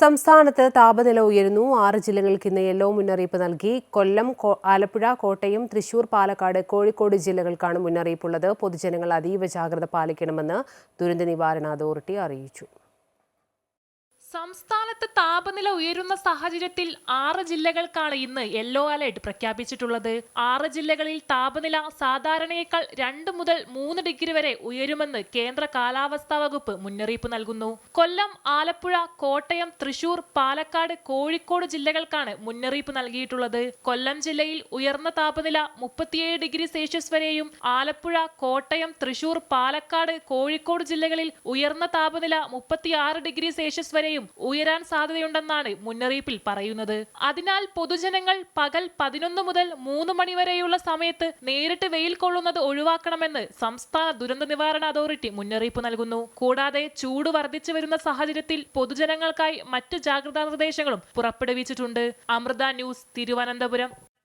സംസ്ഥാനത്ത് താപനില ഉയരുന്നു. ആറ് ജില്ലകൾക്ക് ഇന്ന് യെല്ലോ മുന്നറിയിപ്പ് നൽകി. കൊല്ലം ആലപ്പുഴ കോട്ടയം തൃശൂർ പാലക്കാട് കോഴിക്കോട് ജില്ലകൾക്കാണ് മുന്നറിയിപ്പുള്ളത്. പൊതുജനങ്ങൾ അതീവ ജാഗ്രത പാലിക്കണമെന്ന് ദുരന്ത നിവാരണ അതോറിറ്റി അറിയിച്ചു. സംസ്ഥാനത്ത് താപനില ഉയരുന്ന സാഹചര്യത്തിൽ ആറ് ജില്ലകൾക്കാണ് ഇന്ന് യെല്ലോ അലർട്ട് പ്രഖ്യാപിച്ചിട്ടുള്ളത്. ആറ് ജില്ലകളിൽ താപനില സാധാരണയേക്കാൾ രണ്ട് മുതൽ മൂന്ന് ഡിഗ്രി വരെ ഉയരുമെന്ന് കേന്ദ്ര കാലാവസ്ഥാ വകുപ്പ് മുന്നറിയിപ്പ് നൽകുന്നു. കൊല്ലം ആലപ്പുഴ കോട്ടയം തൃശൂർ പാലക്കാട് കോഴിക്കോട് ജില്ലകൾക്കാണ് മുന്നറിയിപ്പ് നൽകിയിട്ടുള്ളത്. കൊല്ലം ജില്ലയിൽ ഉയർന്ന താപനില മുപ്പത്തിയേഴ് ഡിഗ്രി സെൽഷ്യസ് വരെയും ആലപ്പുഴ കോട്ടയം തൃശൂർ പാലക്കാട് കോഴിക്കോട് ജില്ലകളിൽ ഉയർന്ന താപനില മുപ്പത്തിയാറ് ഡിഗ്രി സെൽഷ്യസ് വരെയും ഉയരാൻ സാധ്യതയുണ്ടെന്നാണ് മുന്നറിയിപ്പിൽ പറയുന്നത്. അതിനാൽ പൊതുജനങ്ങൾ പകൽ പതിനൊന്ന് മുതൽ മൂന്ന് മണിവരെയുള്ള സമയത്ത് നേരിട്ട് വെയിൽ കൊള്ളുന്നത് ഒഴിവാക്കണമെന്ന് സംസ്ഥാന ദുരന്ത നിവാരണ അതോറിറ്റി മുന്നറിയിപ്പ് നൽകുന്നു. കൂടാതെ ചൂട് വർദ്ധിച്ചു വരുന്ന സാഹചര്യത്തിൽ പൊതുജനങ്ങൾക്കായി മറ്റ് ജാഗ്രതാ നിർദ്ദേശങ്ങളും പുറപ്പെടുവിച്ചിട്ടുണ്ട്. അമൃത ന്യൂസ് തിരുവനന്തപുരം.